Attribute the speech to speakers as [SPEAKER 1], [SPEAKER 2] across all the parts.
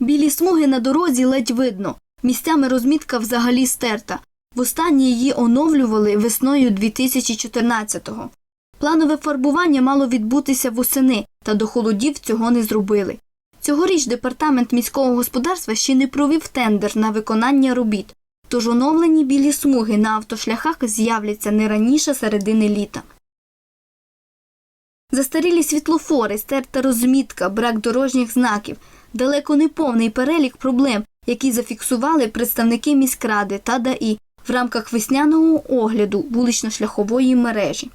[SPEAKER 1] Білі смуги на дорозі ледь видно. Місцями розмітка взагалі стерта. Востаннє її оновлювали весною 2014-го. Планове фарбування мало відбутися восени, та до холодів цього не зробили. Цьогоріч департамент міського господарства ще не провів тендер на виконання робіт, тож оновлені білі смуги на автошляхах з'являться не раніше середини літа. Застарілі світлофори, стерта розмітка, брак дорожніх знаків, далеко не повний перелік проблем, які зафіксували представники міськради та ДАІ в рамках весняного огляду вулично-шляхової мережі.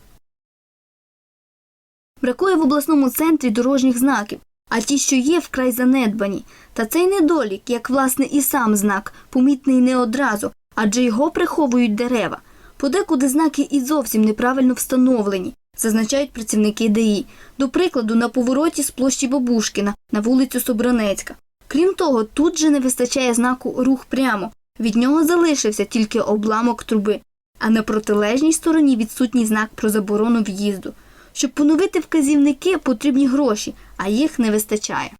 [SPEAKER 1] Бракує в обласному центрі дорожніх знаків, а ті, що є, вкрай занедбані. Та цей недолік, як власне і сам знак, помітний не одразу, адже його приховують дерева. Подекуди знаки і зовсім неправильно встановлені, зазначають працівники ДАІ. До прикладу, на повороті з площі Бабушкіна на вулицю Собранецька. Крім того, тут же не вистачає знаку рух прямо. Від нього залишився тільки обламок труби, а на протилежній стороні відсутній знак про заборону в'їзду. Щоб поновити вказівники, потрібні гроші, а їх не вистачає.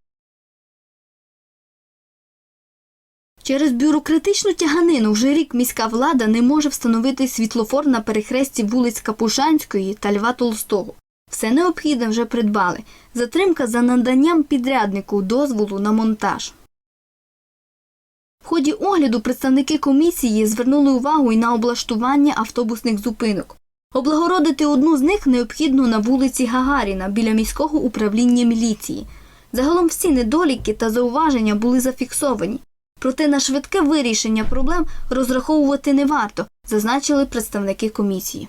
[SPEAKER 1] Через бюрократичну тяганину вже рік міська влада не може встановити світлофор на перехресті вулиць Капушанської та Льва Толстого. Все необхідне вже придбали. Затримка за наданням підряднику дозволу на монтаж. В ході огляду представники комісії звернули увагу і на облаштування автобусних зупинок. Облагородити одну з них необхідно на вулиці Гагаріна біля міського управління міліції. Загалом всі недоліки та зауваження були зафіксовані. Проте на швидке вирішення проблем розраховувати не варто, зазначили представники комісії.